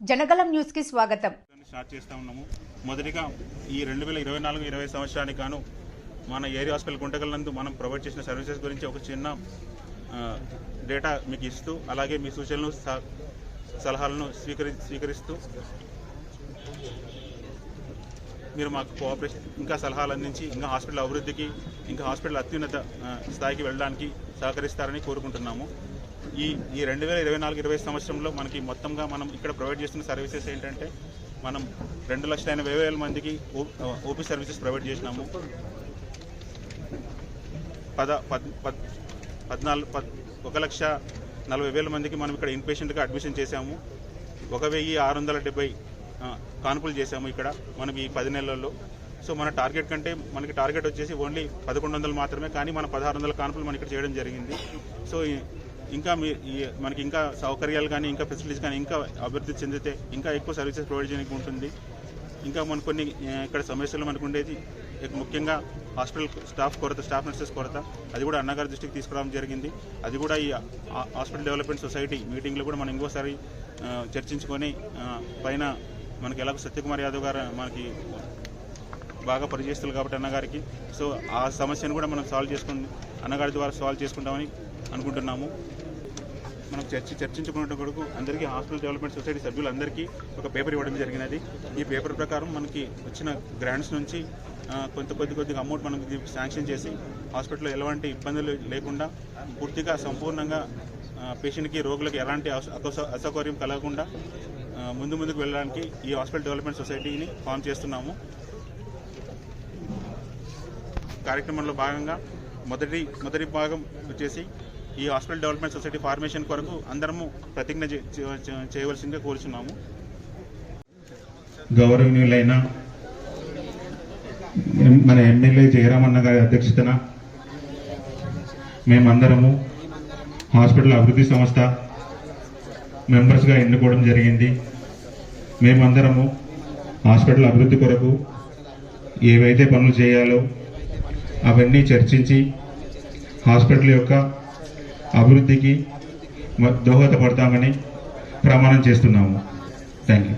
జనగలం న్యూస్కి స్వాగతం. స్టార్ట్ చేస్తా ఉన్నాము. మొదటిగా ఈ రెండు వేల ఇరవై నాలుగు ఇరవై సంవత్సరానికి గాను మన ఏరియా హాస్పిటల్ గుంటకల్ నందు మనం ప్రొవైడ్ చేసిన సర్వీసెస్ గురించి ఒక చిన్న డేటా మీకు ఇస్తూ అలాగే మీ సూచనలు స- సలహాలను స్వీకరి స్వీకరిస్తూ మీరు మాకు కోఆపరేషన్ ఇంకా సలహాలు అందించి ఇంకా హాస్పిటల్ అభివృద్ధికి ఇంకా హాస్పిటల్ అత్యున్నత స్థాయికి వెళ్ళడానికి సహకరిస్తారని కోరుకుంటున్నాము. ఈ ఈ రెండు వేల ఇరవై నాలుగు ఇరవై సంవత్సరంలో మనకి మొత్తంగా మనం ఇక్కడ ప్రొవైడ్ చేస్తున్న సర్వీసెస్ ఏంటంటే మనం రెండు లక్షల ఎనభై వేల మందికి ఓపీ సర్వీసెస్ ప్రొవైడ్ చేసినాము. పద పద్ పద్ పద్నాలుగు పద్ ఒక లక్ష నలభై వేల మందికి మనం ఇక్కడ ఇన్పేషెంట్గా అడ్మిషన్ చేశాము. ఒక వెయ్యి ఆరు వందల డెబ్బై ఆ, కాన్పులు చేశాము ఇక్కడ మనకి ఈ పది నెలల్లో. సో మన టార్గెట్ కంటే మనకి టార్గెట్ వచ్చేసి ఓన్లీ పదకొండు వందలు మాత్రమే కానీ మన పదహారు వందల కాన్పులు మనం ఇక్కడ చేయడం జరిగింది. సో ఇంకా మీ మనకి ఇంకా సౌకర్యాలు కానీ ఇంకా ఫెసిలిటీస్ కానీ ఇంకా అభివృద్ధి చెందితే ఇంకా ఎక్కువ సర్వీసెస్ ప్రొవైడ్ చేయడానికి ఉంటుంది. ఇంకా మన కొన్ని ఇక్కడ సమస్యలు మనకు ఉండేది ముఖ్యంగా హాస్పిటల్ స్టాఫ్ కొరత స్టాఫ్ నర్సెస్ కొరత అది కూడా అన్నగారి దృష్టికి తీసుకురావడం జరిగింది. అది కూడా ఈ హాస్పిటల్ డెవలప్మెంట్ సొసైటీ మీటింగ్లో కూడా మనం ఇంకోసారి చర్చించుకొని పైన మనకి ఎలాగో సత్యకుమార్ యాదవ్ గారు మనకి బాగా పనిచేస్తారు కాబట్టి అన్నగారికి. సో ఆ సమస్యను కూడా మనం సాల్వ్ చేసుకుని అన్నగారి ద్వారా సాల్వ్ చేసుకుంటామని అనుకుంటున్నాము. మనం చర్చ చర్చించుకున్న కొడుకు అందరికీ హాస్పిటల్ డెవలప్మెంట్ సొసైటీ సభ్యులందరికీ ఒక పేపర్ ఇవ్వడం జరిగినది. ఈ పేపర్ ప్రకారం మనకి వచ్చిన గ్రాంట్స్ నుంచి కొంత కొద్ది కొద్దిగా అమౌంట్ మనకి శాంక్షన్ చేసి హాస్పిటల్లో ఎలాంటి ఇబ్బందులు లేకుండా పూర్తిగా సంపూర్ణంగా పేషెంట్కి రోగులకు ఎలాంటి అస- అసౌకర్యం కలగకుండా ముందు ముందుకు వెళ్ళడానికి ఈ హాస్పిటల్ డెవలప్మెంట్ సొసైటీని ఫామ్ చేస్తున్నాము. కార్యక్రమంలో భాగంగా మొదటి మొదటి భాగం వచ్చేసి ఈ హాస్పిటల్ డెవలప్మెంట్ సొసైటీ ఫార్మేషన్ కొరకు అందరము ప్రతిజ్ఞ చేయవలసిందిగా కోరుచున్నాము. గౌరవనీయులైన మన ఎమ్మెల్యే జయరామన్న గారి అధ్యక్షతన మేమందరము హాస్పిటల్ అభివృద్ధి సంస్థ మెంబర్స్గా ఎన్నుకోవడం జరిగింది. మేమందరము హాస్పిటల్ అభివృద్ధి కొరకు ఏవైతే పనులు చేయాలో అవన్నీ చర్చించి హాస్పిటల్ యొక్క అభివృద్ధికి దోహదపడతామని ప్రమాణం చేస్తున్నాము. Thank you